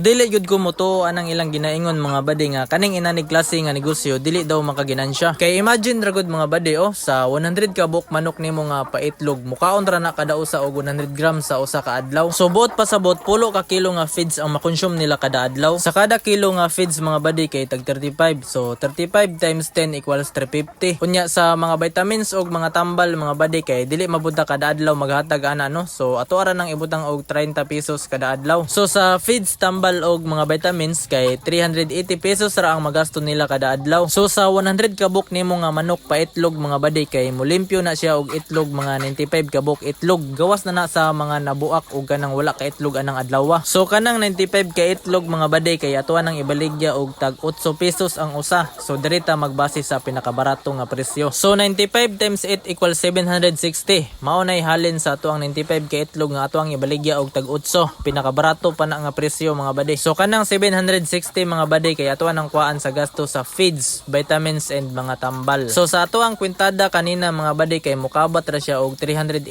Dili gud ko mo to anang ilang ginaingon mga bade nga kaning inanig klase nga negosyo dili daw makaginansya. Kay imagine ra mga bade oh sa 100 ka buok manok nimo nga paitlog mukaon ra na kada usa og 100 grams sa usa ka adlaw. So buot pa sa buot pulo ka kilo nga feeds ang makonsume nila kada adlaw. Sa kada kilo nga feeds mga bade kay tag 35. So 35 times 10 equals 350. Kunya sa mga vitamins og mga tambal mga bade kay dili mabunta kada adlaw maghatag ana no. So ato ara nang ibutang og 30 pesos kada adlaw. So sa feeds tambal og mga vitamins kay 380 pesos ra ang magasto nila kada adlaw. So sa 100 kabuk nimo nga manok pa itlog mga bade kay mulimpyo na siya og itlog mga 95 kabuk itlog. Gawas na na sa mga nabuak og kanang wala ka itlog anang adlaw. So kanang 95 ka itlog mga bade kay atuan nang ibaligya og tag 8 pesos ang usa. So direta magbase sa pinakabarato nga presyo. So 95 times 8 equals 760. Mao nay halin sa ato ang 95 ka itlog nga ato ang ibaligya og tag 8. Pinakabarato pa na nga presyo mga bade. So kanang 760 mga bade kay ato ang kuhaan sa gasto sa feeds, vitamins and mga tambal. So sa ato ang kwintada kanina mga bade kay mukabat ra siya og 380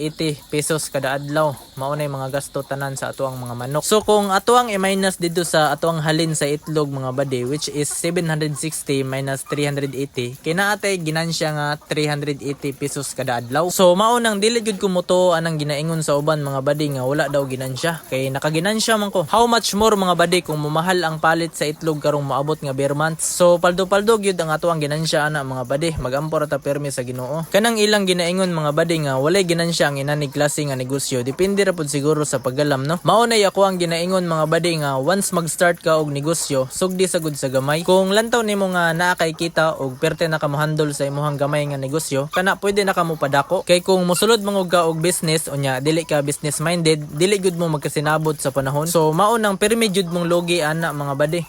pesos kada adlaw. Mao nay mga gasto tanan sa ato ang mga manok. So kung ato ang i-minus dito sa ato ang halin sa itlog mga bade which is 760 minus 380 kay naatay ginansya nga 380 pesos kada adlaw. So mao nang dili gud ko moto anang ginaingon sa uban mga bade nga wala daw ginansya kay nakaginansya man ko. How much more mga bade kung mamahal ang palit sa itlog karong maabot nga bare months. So paldo-paldo gyud ang ato ang ginansya ana mga bade magampor ta permi sa Ginoo. Kanang ilang ginaingon mga bade nga walay ginansya ang inanig klase nga negosyo depende ra pud siguro sa pagalam no. Mao na ako ang ginaingon mga bade nga once mag-start ka og negosyo sugdi sa gud sa gamay. Kung lantaw nimo nga naa kay kita og perte na ka handle sa imong gamay nga negosyo kana pwede na ka mo padako. Kay kung mosulod mangog ka og business unya dili ka business minded dili gud mo magkasinabot sa panahon. So mao nang permi jud mong logi ana mga bade.